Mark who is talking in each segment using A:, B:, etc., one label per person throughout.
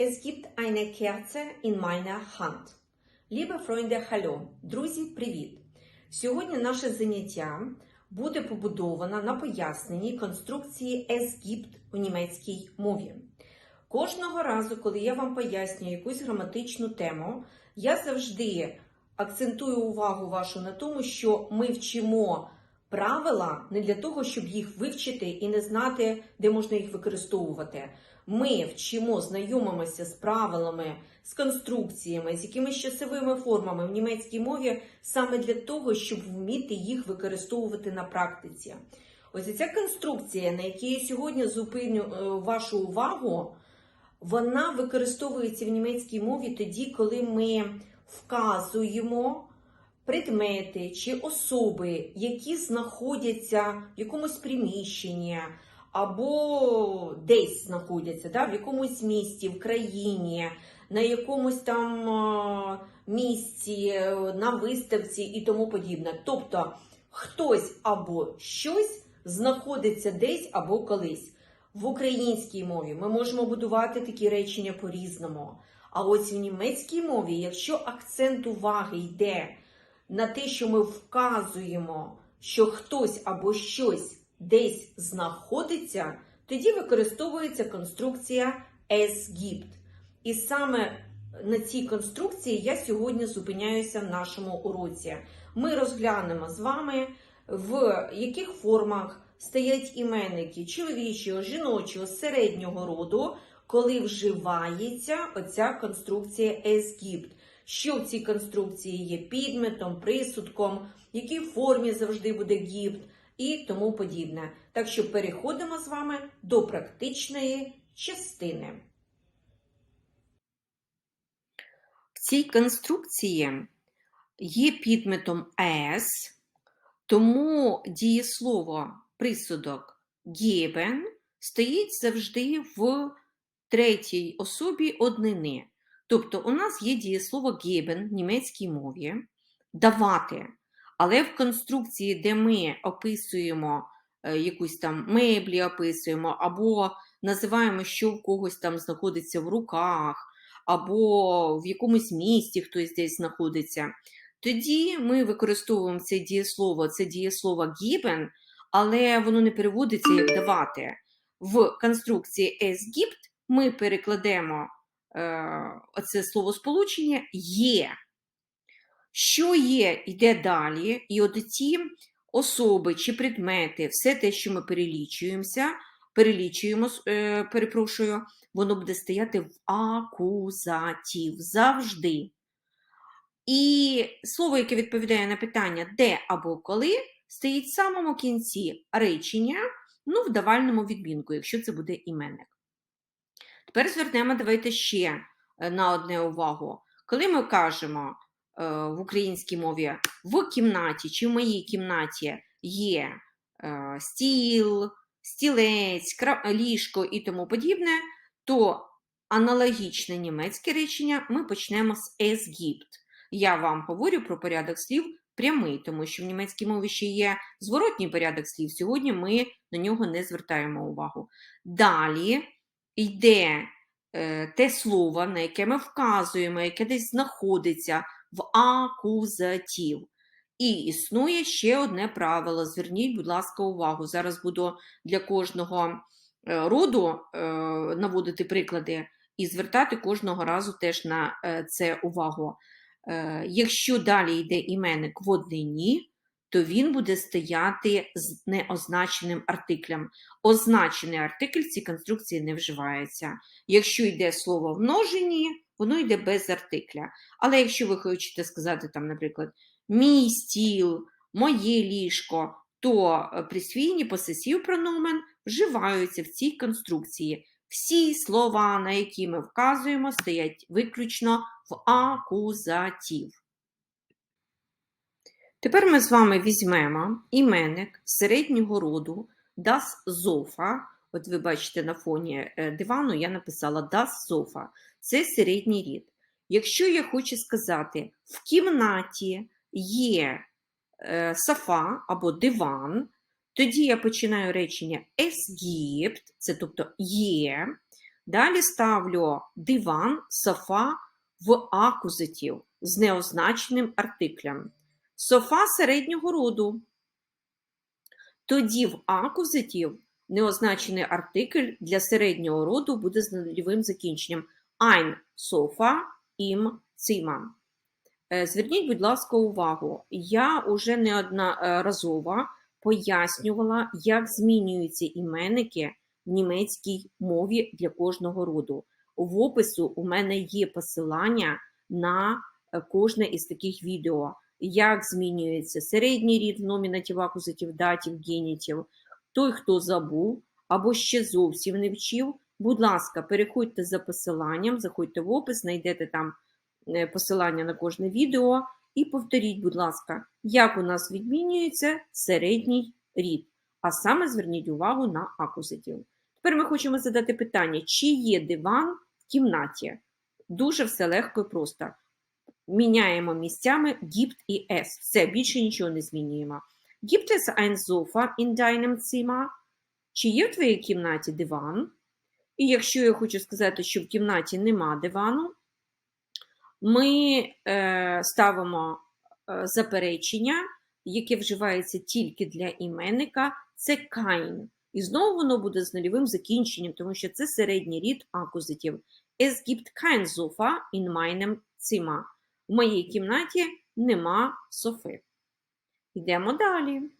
A: Es gibt eine Kerze in meiner Hand. Liebe Freunde, hallo! Друзі, привіт! Сьогодні наше заняття буде побудовано на поясненні конструкції Es gibt у німецькій мові. Кожного разу, коли я вам пояснюю якусь граматичну тему, я завжди акцентую увагу вашу на тому, що ми вчимо правила не для того, щоб їх вивчити і не знати, де можна їх використовувати. Ми вчимо, знайомимося з правилами, з конструкціями, з якимись часовими формами в німецькій мові саме для того, щоб вміти їх використовувати на практиці. Ось ця конструкція, на якій я сьогодні зупиню е, вашу увагу, вона використовується в німецькій мові тоді, коли ми вказуємо предмети чи особи, які знаходяться в якомусь приміщенні або десь знаходяться, да, в якомусь місті, в країні, на якомусь там місці, на виставці і тому подібне. Тобто хтось або щось знаходиться десь або колись. В українській мові ми можемо будувати такі речення по-різному. А ось в німецькій мові, якщо акцент уваги йде на те, що ми вказуємо, що хтось або щось десь знаходиться, тоді використовується конструкція es gibt. І саме на цій конструкції я сьогодні зупиняюся в нашому уроці. Ми розглянемо з вами, в яких формах стоять іменники чоловічого, жіночого, середнього роду, коли вживається оця конструкція es gibt. Що в цій конструкції є підметом, присудком, в якій формі завжди буде gibt і тому подібне. Так що переходимо з вами до практичної частини. В цій конструкції є підметом es, тому дієслово присудок geben стоїть завжди в третій особі однини. Тобто у нас є дієслово geben в німецькій мові давати. Але в конструкції, де ми описуємо е, якусь там меблі, описуємо, або називаємо, що в когось там знаходиться в руках, або в якомусь місті хтось десь знаходиться, тоді ми використовуємо це дієслово, це дієслово geben, але воно не переводиться як давати. В конструкції es gibt ми перекладемо оце словосполучення є. Що є, йде далі, і от ці особи чи предмети, все те, що ми перелічуємося, перелічуємо, е, перепрошую, воно буде стояти в акузатів завжди. І слово, яке відповідає на питання де або коли, стоїть в самому кінці речення, ну, в давальному відмінку, якщо це буде іменник. Тепер звернемо, давайте ще е, на одне увагу. Коли ми кажемо е, в українській мові в кімнаті чи в моїй кімнаті є е, стіл, стілець, ліжко і тому подібне, то аналогічне німецьке речення ми почнемо з es gibt. Я вам говорю про порядок слів прямий, тому що в німецькій мові ще є зворотній порядок слів. Сьогодні ми на нього не звертаємо увагу. Далі йде е, те слово, на яке ми вказуємо, яке десь знаходиться в акузатів. І існує ще одне правило. Зверніть, будь ласка, увагу. Зараз буду для кожного е, роду е, наводити приклади і звертати кожного разу теж на це увагу. Якщо далі йде іменник в однині, то він буде стояти з неозначеним артиклем. Означений артикль в цій конструкції не вживається. Якщо йде слово в множині, воно йде без артикля. Але якщо ви хочете сказати, там, наприклад, мій стіл, моє ліжко, то е, присвійні посесів прономен вживаються в цій конструкції. Всі слова, на які ми вказуємо, стоять виключно в акузатів. Тепер ми з вами візьмемо іменник середнього роду das Sofa. От ви бачите на фоні е, дивану, я написала das Sofa. Це середній рід. Якщо я хочу сказати, в кімнаті є е, софа або диван, тоді я починаю речення es gibt, це тобто є. Далі ставлю диван, софа в акузатив з неозначеним артиклем. Софа середнього роду. Тоді в акузатив неозначений артикль для середнього роду буде з нульовим закінченням. Ein Sofa im Zimmer. Е, Зверніть, будь ласка, увагу. Я уже неодноразово пояснювала, як змінюються іменники в німецькій мові для кожного роду. В опису у мене є посилання на е, кожне із таких відео, як змінюється середній рід в номінатив, акузатив, датів, генітів. Той, хто забув або ще зовсім не вчив, будь ласка, переходьте за посиланням, заходьте в опис, знайдете там е, посилання на кожне відео і повторіть, будь ласка, як у нас відмінюється середній рід. А саме зверніть увагу на акузатив. Тепер ми хочемо задати питання, чи є диван в кімнаті? Дуже все легко і просто. Міняємо місцями gibt і es. Все, більше нічого не змінюємо. Gibt es ein Sofa in deinem Zimmer? Чи є в твоїй кімнаті диван? І якщо я хочу сказати, що в кімнаті нема дивану, ми е, ставимо е, заперечення, яке вживається тільки для іменника, це kein. І знову воно буде з нульовим закінченням, тому що це середній рід акузатив. Es gibt kein Sofa in meinem Zimmer. В моїй кімнаті нема софи. Йдемо далі.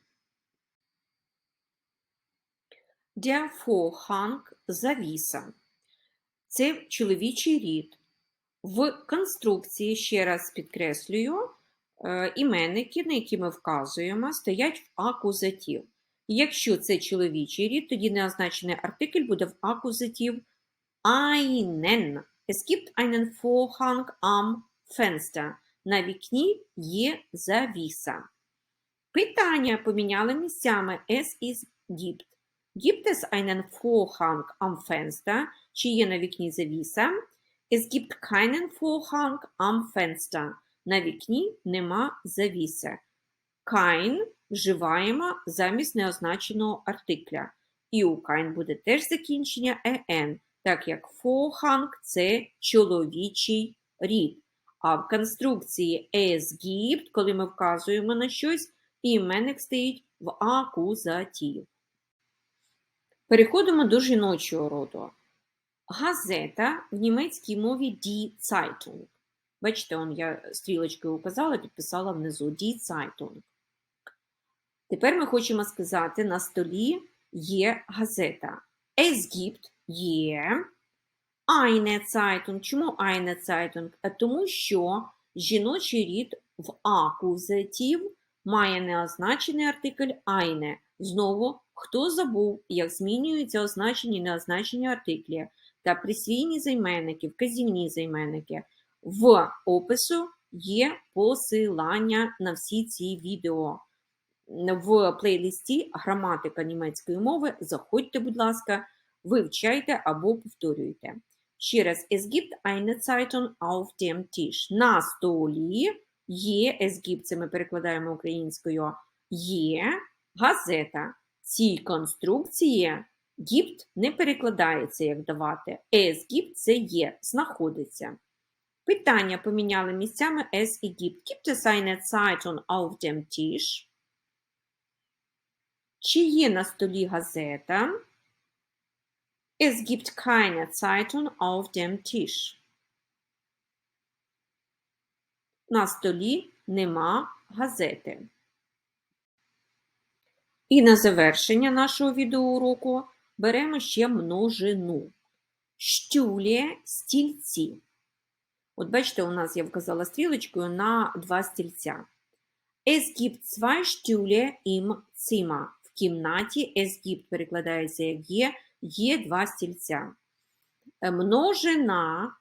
A: Der завіса. Це чоловічий рід. В конструкції, ще раз підкреслюю, е, іменники, на які ми вказуємо, стоять в акузатив. Якщо це чоловічий рід, тоді неозначений артикль буде в акузатив einen. Es gibt einen am Fenster. На вікні є завіса. Питання поміняли місцями es is gibt. Gibt es einen Vorhang am Fenster? Чи є на вікні завіса? Es gibt keinen Vorhang am Fenster. На вікні нема завіси. Kein вживаємо замість неозначеного артикля. І у kein буде теж закінчення en, так як Vorhang – це чоловічий рід. А в конструкції es коли ми вказуємо на щось, іменник стоїть в акузатив. Переходимо до жіночого роду. Газета в німецькій мові Die Zeitung. Бачите, он я стрілочкою указала, підписала внизу Die Zeitung. Тепер ми хочемо сказати, на столі є газета. Es gibt є eine Zeitung. Чому eine Zeitung? Тому що жіночий рід в акузатив має неозначений артикль eine. Знову, хто забув, як змінюються означені і неозначені артиклі та присвійні займенники, вказівні займенники. В опису є посилання на всі ці відео. В плейлисті Граматика німецької мови. Заходьте, будь ласка, вивчайте або повторюйте. Ще раз, es gibt eine Zeitung auf dem Tisch. На столі є, es gibt, це ми перекладаємо українською, є газета. Ці конструкції gibt не перекладається як давати. Es gibt – це є, знаходиться. Питання поміняли місцями es і gibt. Gibt es eine Zeitung auf dem Tisch? Чи є на столі газета? Es gibt keine Zeitung auf dem Tisch. На столі нема газети. І на завершення нашого відеоуроку беремо ще множину. Штюлє стільці. От бачите, у нас я вказала стрілочкою на два стільця. Es gibt zwei Stühle im Zimmer. В кімнаті es gibt перекладається як є, є два стільця. Е, Множина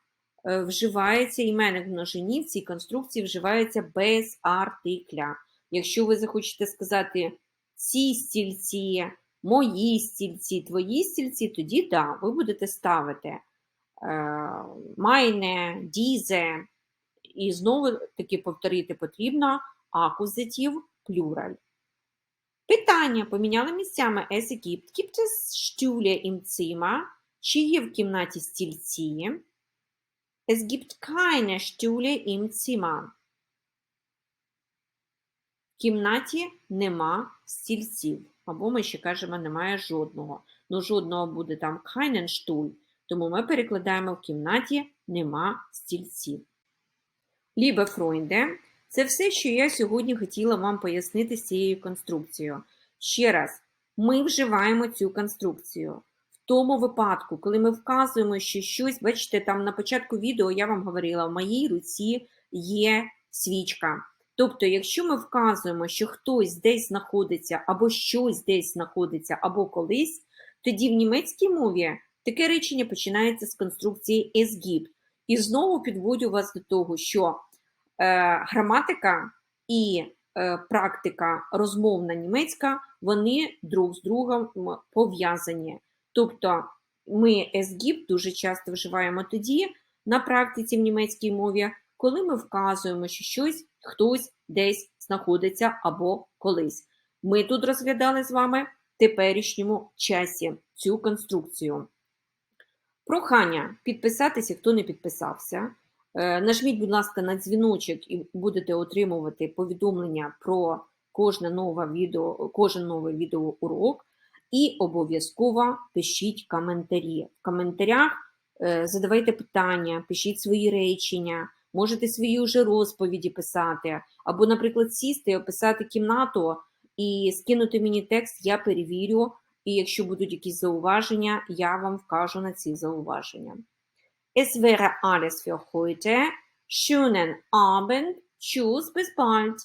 A: е, вживається, іменник множині в цій конструкції вживається без артикля. Якщо ви захочете сказати ці стільці, мої стільці, твої стільці, тоді да, ви будете ставити е, майне, дізе, і знову таки повторити потрібно акузатив плюраль. Питання поміняли місцями es Stühle im Zimmer? Чи є в кімнаті стільці? Es gibt keine Stühle im Zimmer. В кімнаті нема стільців. Або ми ще кажемо, немає жодного. Ну, жодного буде там keinen Stuhl, тому ми перекладаємо в кімнаті нема стільців. Лібе Фройнде, це все, що я сьогодні хотіла вам пояснити з цією конструкцією. Ще раз, ми вживаємо цю конструкцію. В тому випадку, коли ми вказуємо, що щось, бачите, там на початку відео я вам говорила, в моїй руці є свічка. Тобто, якщо ми вказуємо, що хтось десь знаходиться, або щось десь знаходиться, або колись, тоді в німецькій мові таке речення починається з конструкції gibt. І знову підводю вас до того, що е, граматика і практика розмовна німецька, вони друг з другом пов'язані. Тобто ми gibt дуже часто вживаємо тоді на практиці в німецькій мові, коли ми вказуємо, що щось хтось десь знаходиться або колись. Ми тут розглядали з вами в теперішньому часі цю конструкцію. Прохання підписатися, хто не підписався. Е, Нажміть, будь ласка, на дзвіночок і будете отримувати повідомлення про кожне нове відео, кожен новий відеоурок. І обов'язково пишіть коментарі. В коментарях е, задавайте питання, пишіть свої речення, можете свої вже розповіді писати, або, наприклад, сісти, описати кімнату і скинути мені текст, я перевірю. І якщо будуть якісь зауваження, я вам вкажу на ці зауваження. Es wäre alles für heute. Schönen Abend. Tschüss, bis bald.